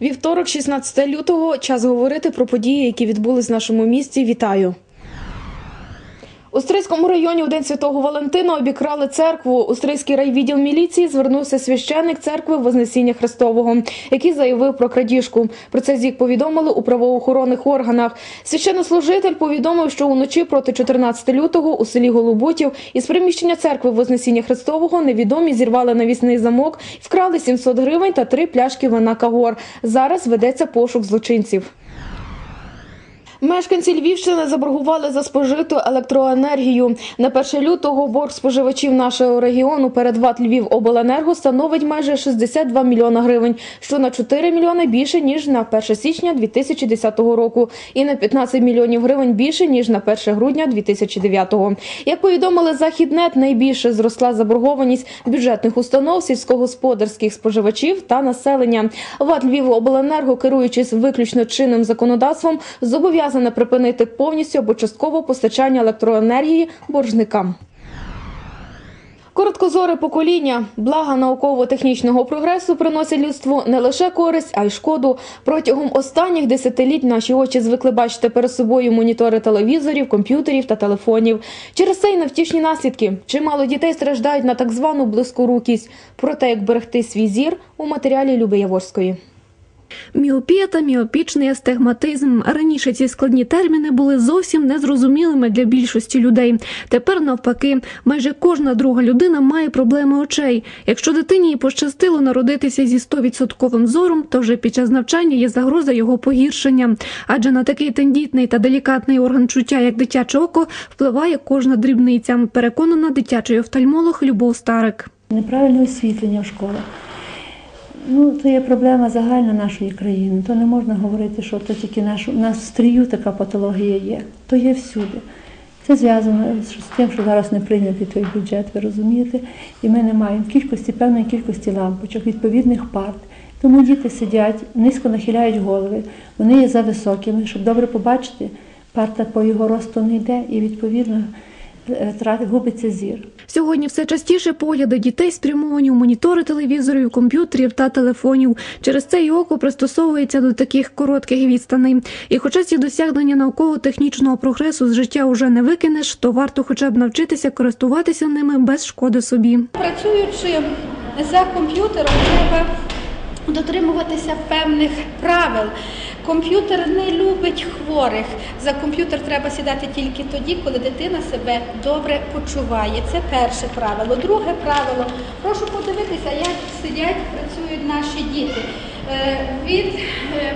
Вівторок, 16 лютого, час говорити про події, які відбулись в нашому місті. Вітаю. У Стрийському районі у День Святого Валентина обікрали церкву. У Стрийський райвідділ міліції звернувся священник церкви Вознесіння Христового, який заявив про крадіжку. Про це ЗІК повідомили у правоохоронних органах. Священнослужитель повідомив, що уночі проти 14 лютого у селі Голубутів із приміщення церкви Вознесіння Христового невідомі зірвали навісний замок, вкрали 700 гривень та три пляшки вина Кагор. Зараз ведеться пошук злочинців. Мешканці Львівщини заборгували за спожиту електроенергію. На 1 лютого борг споживачів нашого регіону перед ВАТ Львівобленерго становить майже 62 мільйона гривень, що на 4 мільйони більше ніж на 1 січня 2010 року, і на 15 мільйонів гривень більше ніж на 1 грудня 2009. Як повідомили Західнет, найбільше зросла заборгованість бюджетних установ, сільськогосподарських споживачів та населення. ВАТ Львівобленерго, керуючись виключно чинним законодавством, зобов'язане припинити повністю або частково постачання електроенергії боржникам. Короткозоре покоління, блага науково-технічного прогресу приносять людству не лише користь, а й шкоду. Протягом останніх десятиліть наші очі звикли бачити перед собою монітори телевізорів, комп'ютерів та телефонів. Через це й невтішні наслідки. Чимало дітей страждають на так звану блискорукість. Про те, як берегти свій зір у матеріалі Люби Яворської. Міопія та міопічний астигматизм. Раніше ці складні терміни були зовсім незрозумілими для більшості людей. Тепер навпаки, майже кожна друга людина має проблеми очей. Якщо дитині пощастило народитися зі 100% зором, то вже під час навчання є загроза його погіршення. Адже на такий тендітний та делікатний орган чуття, як дитяче око, впливає кожна дрібниця. Переконана дитячий офтальмолог Любов Старик. Неправильне освітлення в школах. Ну, це є проблема загальна нашої країни. То не можна говорити, що то тільки наш, у нас в стрію така патологія є. То є всюди. Це зв'язано з тим, що зараз не прийнятий той бюджет, ви розумієте, і ми не маємо кількості, певної кількості лампочок, відповідних парт. Тому діти сидять, низько нахиляють голови, вони є за високими, щоб добре побачити, парта по його росту не йде і відповідно губиться зір. Сьогодні все частіше погляди дітей спрямовані у монітори телевізорів, комп'ютерів та телефонів. Через це і око пристосовується до таких коротких відстаней. І хоча ці досягнення науково-технічного прогресу з життя уже не викинеш, то варто хоча б навчитися користуватися ними без шкоди собі. Працюючи за комп'ютером, треба дотримуватися певних правил. Комп'ютер не любить хворих. За комп'ютер треба сідати тільки тоді, коли дитина себе добре почуває. Це перше правило. Друге правило. Прошу подивитися, як сидять, працюють наші діти. Е, Від е, е,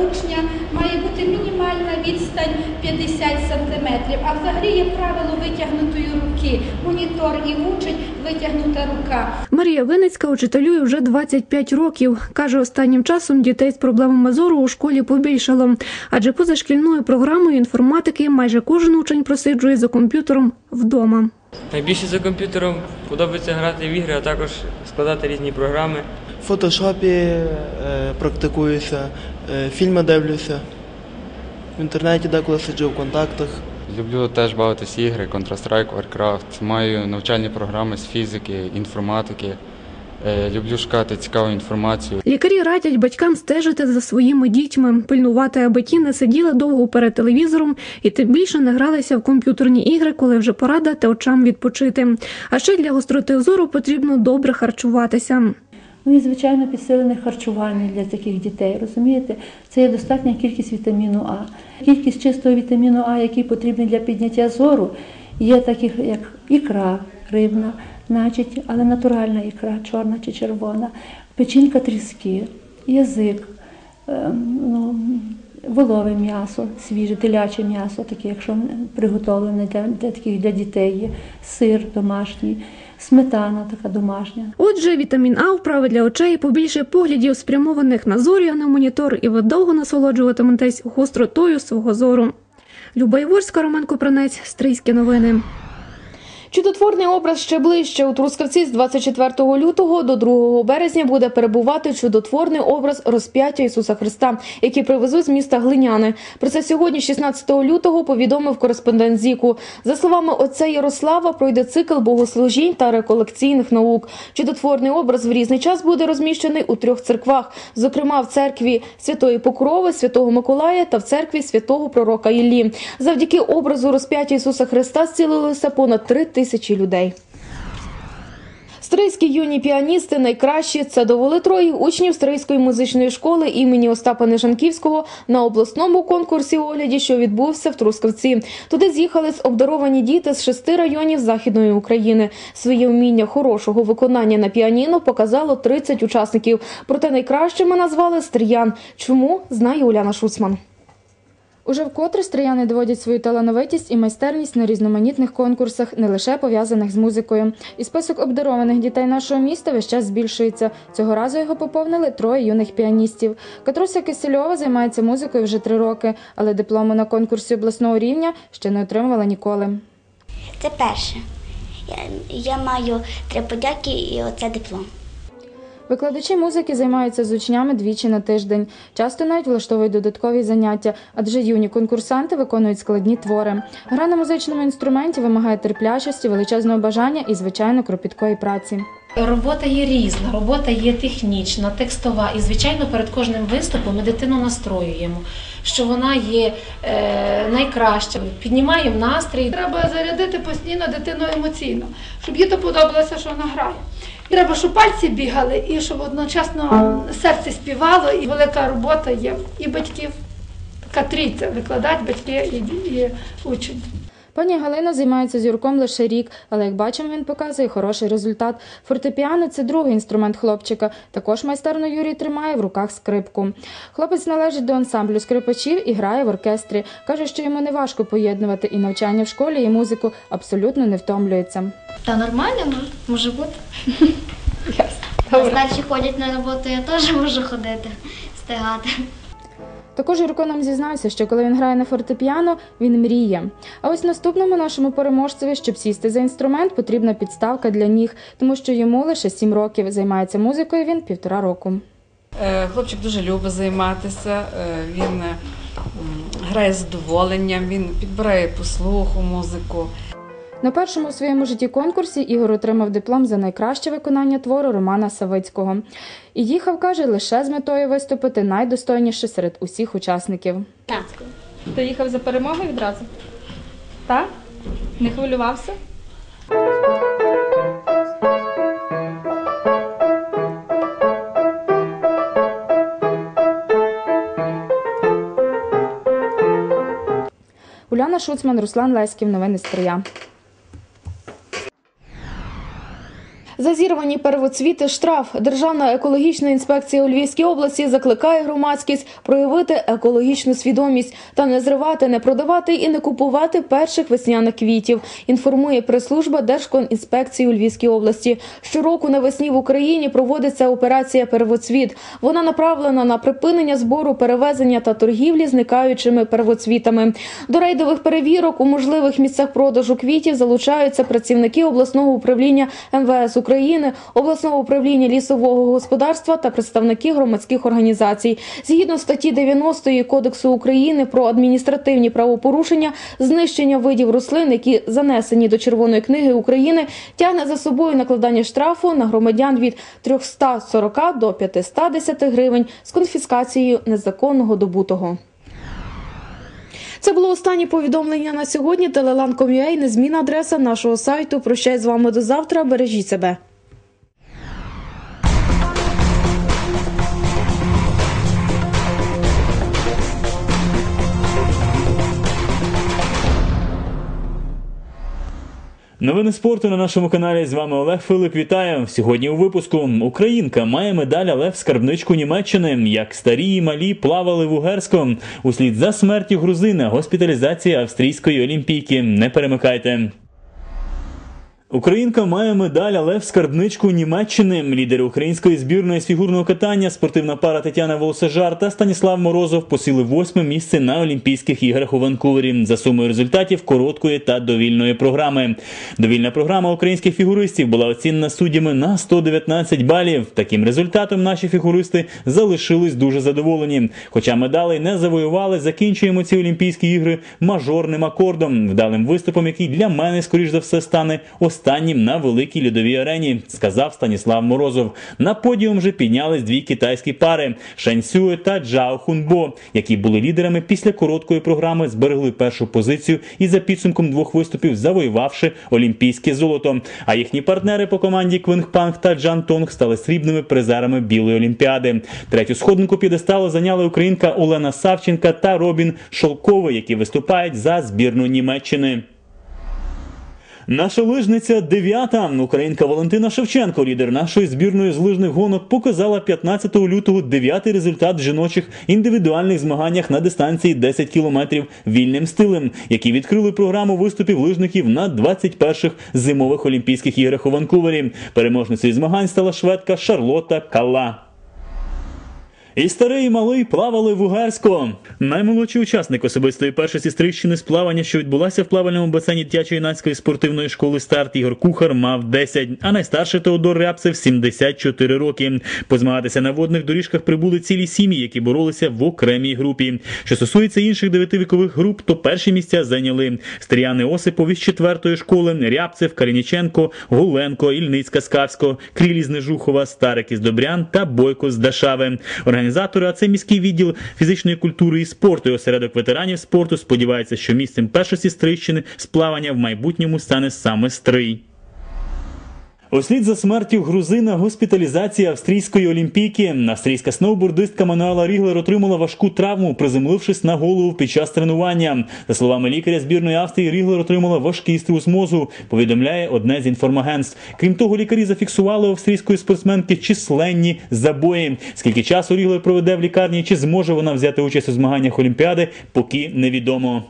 учня має бути мінімальна відстань 50 сантиметрів. А взагалі є правило витягнутої руки. Монітор і учень витягнута рука. Марія Винницька учителює вже 25 років. Каже, останнім часом дітей з проблемами зору у школі побільшало, адже поза шкільною програмою інформатики майже кожен учень просиджує за комп'ютером вдома. Найбільше за комп'ютером подобається грати в ігри, а також складати різні програми. В фотошопі е, практикуюся, фільми дивлюся. В інтернеті деколи сиджу в контактах. Люблю теж бавитись ігри, Counter-Strike, Warcraft. Маю навчальні програми з фізики, інформатики. Е, Люблю шукати цікаву інформацію. Лікарі радять батькам стежити за своїми дітьми, пильнувати, аби ті не сиділи довго перед телевізором і тим більше не гралися в комп'ютерні ігри, коли вже пора дати очам відпочити. А ще для гостроти зору потрібно добре харчуватися. Ну і звичайно підсилене харчування для таких дітей. Розумієте, це є достатня кількість вітаміну А. Кількість чистого вітаміну А, який потрібний для підняття зору, є таких як ікра рибна, значить, але натуральна ікра, чорна чи червона, печінка тріски, язик, ем, ну, волове м'ясо, свіже, теляче м'ясо, таке, якщо приготовлене для, для таких для дітей є, сир домашній, сметана така домашня. Отже, вітамін А вправи для очей, побільше поглядів, спрямованих на зорі, а не монітор, і ви довго насолоджуватиметесь гостротою свого зору. Люба Іворська, Роман Купранець, Стрийські новини. Чудотворний образ ще ближче у Трускавці з 24 лютого до 2 березня буде перебувати чудотворний образ розп'яття Ісуса Христа, який привезуть з міста Глиняни. Про це сьогодні, 16 лютого, повідомив кореспондент ЗІКу. За словами отця Ярослава, пройде цикл богослужінь та реколекційних наук. Чудотворний образ в різний час буде розміщений у трьох церквах, зокрема в церкві Святої Покрови, Святого Миколая та в церкві святого пророка Іллі. Завдяки образу розп'яття Ісуса Христа зцілилося понад три тисячі людей. Стрийські юні піаністи найкращі це довели троє учнів Стрийської музичної школи імені Остапа Нежанківського на обласному конкурсі огляді, що відбувся в Трускавці. Туди з'їхались обдаровані діти з шести районів західної України. Своє вміння хорошого виконання на піаніно показало 30 учасників. Проте найкращими назвали стріян. Чому знає Уляна Шуцман. Уже вкотре стріяни доводять свою талановитість і майстерність на різноманітних конкурсах, не лише пов'язаних з музикою. І список обдарованих дітей нашого міста весь час збільшується. Цього разу його поповнили троє юних піаністів. Катруся Кисельова займається музикою вже три роки, але диплому на конкурсі обласного рівня ще не отримувала ніколи. Це перше. Я, я маю три подяки і оце диплом. Викладачі музики займаються з учнями двічі на тиждень. Часто навіть влаштовують додаткові заняття, адже юні конкурсанти виконують складні твори. Гра на музичному інструменті вимагає терплячості, величезного бажання і, звичайно, кропіткої праці. Робота є різна, робота є технічна, текстова. І, звичайно, перед кожним виступом ми дитину настроюємо, що вона є е, найкраща, піднімаємо настрій. Треба зарядити постійно дитину емоційно, щоб їй то подобалося, що вона грає. Треба, щоб пальці бігали і щоб одночасно серце співало, і велика робота є і батьків. Така трійця викладач, батьки і, і учень. Пані Галина займається з Юрком лише рік, але як бачимо, він показує хороший результат. Фортепіано це другий інструмент хлопчика. Також майстерно Юрій тримає в руках скрипку. Хлопець належить до ансамблю скрипачів і грає в оркестрі. Каже, що йому не важко поєднувати і навчання в школі, і музику абсолютно не втомлюється. Та нормально може, бути. Старші ходять на роботу, я теж можу ходити, встигати. Також Юрко нам зізнався, що коли він грає на фортепіано, він мріє. А ось наступному нашому переможцеві, щоб сісти за інструмент, потрібна підставка для ніг, тому що йому лише сім років. Займається музикою він півтора року. Е, Хлопчик дуже любить займатися. е, Він грає з задоволенням, він підбирає по слуху музику. На першому у своєму житті конкурсі Ігор отримав диплом за найкраще виконання твору Романа Савицького. І їхав, каже, лише з метою виступити найдостойніше серед усіх учасників. Так. Ти їхав за перемогою відразу? Так? Не хвилювався? Уляна Шуцман, Руслан Леськів. Новини Стрия. Зазірвані первоцвіти штраф. Державна екологічна інспекція у Львівській області закликає громадськість проявити екологічну свідомість та не зривати, не продавати і не купувати перших весняних квітів. Інформує прес-служба Держконінспекції у Львівській області. Щороку навесні в Україні проводиться операція Первоцвіт. Вона направлена на припинення збору, перевезення та торгівлі зникаючими первоцвітами. До рейдових перевірок у можливих місцях продажу квітів залучаються працівники обласного управління МВС України, обласного управління лісового господарства та представники громадських організацій. Згідно статті 90 Кодексу України про адміністративні правопорушення, знищення видів рослин, які занесені до Червоної книги України, тягне за собою накладання штрафу на громадян від 340 до 510 гривень з конфіскацією незаконного добутого. Це було останнє повідомлення на сьогодні. Телелан.com.ua, незмінна адреса нашого сайту. Прощай з вами до завтра. Бережіть себе. Новини спорту на нашому каналі. З вами Олег Филип. Вітаю. Сьогодні у випуску Українка має медаль, але в скарбничку Німеччини. Як старі і малі плавали в Угерську. Услід за смертю грузина. Госпіталізація австрійської олімпійки. Не перемикайте. Українка має медаль, але в скарбничку Німеччини. Лідери української збірної з фігурного катання, спортивна пара Тетяна Волосежар та Станіслав Морозов посіли восьме місце на Олімпійських іграх у Ванкувері за сумою результатів короткої та довільної програми. Довільна програма українських фігуристів була оцінена суддями на 119 балів. Таким результатом наші фігуристи залишились дуже задоволені. Хоча медалей не завоювали, закінчуємо ці Олімпійські ігри мажорним акордом, вдалим виступом, який для мене, скоріш за все, стане останнім на великій льодовій арені, сказав Станіслав Морозов. На подіум вже піднялись дві китайські пари Шаньсюе та Джао Хунбо, які були лідерами після короткої програми, зберегли першу позицію і за підсумком двох виступів завоювавши олімпійське золото. А їхні партнери по команді Квинг Панг та Джан Тонг стали срібними призерами Білої Олімпіади. Третю сходинку підесталу зайняли українка Олена Савченка та Робін Шолковий, які виступають за збірну Німеччини. Наша лижниця дев'ята. Українка Валентина Шевченко, лідер нашої збірної з лижних гонок, показала 15 лютого дев'ятий результат в жіночих індивідуальних змаганнях на дистанції 10 кілометрів вільним стилем, які відкрили програму виступів лижників на 21-х зимових Олімпійських іграх у Ванкувері. Переможницею змагань стала шведка Шарлота Калла. І старий і малий плавали в Угерську. Наймолодший учасник особистої першості стрищини з плавання, що відбулася в плавальному басейні дитячо-юнацької спортивної школи старт Ігор Кухар мав 10, а найстарший Теодор Рябцев 74 роки. Позмагатися на водних доріжках прибули цілі сім'ї, які боролися в окремій групі. Що стосується інших дев'яти вікових груп, то перші місця зайняли Стріяни Осипов із четвертої школи, Рябцев, Калініченко, Голенко, Ільницька Скавсько, Крілі з Нежухова, Старик із Добрян та Бойко з Дашави. Організатори, а це міський відділ фізичної культури і спорту і осередок ветеранів спорту, сподівається, що місцем першості Стрийщини з плавання в майбутньому стане саме Стрий. Услід за смертю грузина госпіталізація австрійської олімпійки. Австрійська сноубордистка Мануела Ріглер отримала важку травму, приземлившись на голову під час тренування. За словами лікаря збірної Австрії, Ріглер отримала важкий струс мозу. Повідомляє одне з інформагентств. Крім того, лікарі зафіксували австрійської спортсменки численні забої. Скільки часу Ріглер проведе в лікарні, чи зможе вона взяти участь у змаганнях Олімпіади, поки невідомо.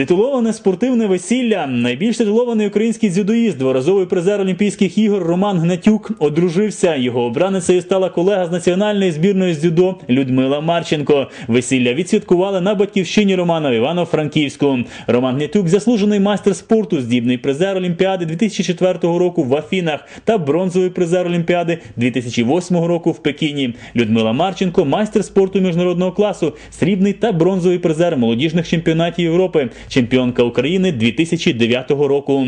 Титуловане спортивне весілля. Найбільш титулований український дзюдоїст, дворазовий призер Олімпійських ігор Роман Гнатюк одружився. Його обраницею стала колега з національної збірної з дзюдо Людмила Марченко. Весілля відсвяткували на батьківщині Романа в Івано-Франківську. Роман Гнатюк заслужений майстер спорту, здібний призер Олімпіади 2004 року в Афінах та бронзовий призер Олімпіади 2008 року в Пекіні. Людмила Марченко майстер спорту міжнародного класу, срібний та бронзовий призер молодіжних чемпіонатів Європи чемпіонка України 2009 року.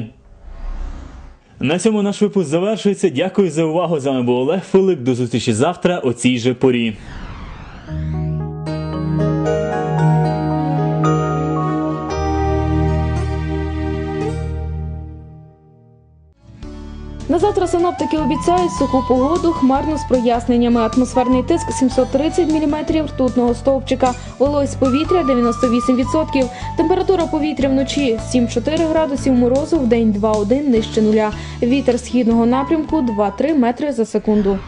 На цьому наш випуск завершується. Дякую за увагу. З вами був Олег Филик. До зустрічі завтра о цій же порі. На завтра синоптики обіцяють суху погоду, хмарно з проясненнями. Атмосферний тиск 730 мм ртутного стовпчика, волось повітря 98%. Температура повітря вночі 7-4 градусів морозу, в день 2-1 нижче нуля. Вітер східного напрямку 2-3 метри за секунду.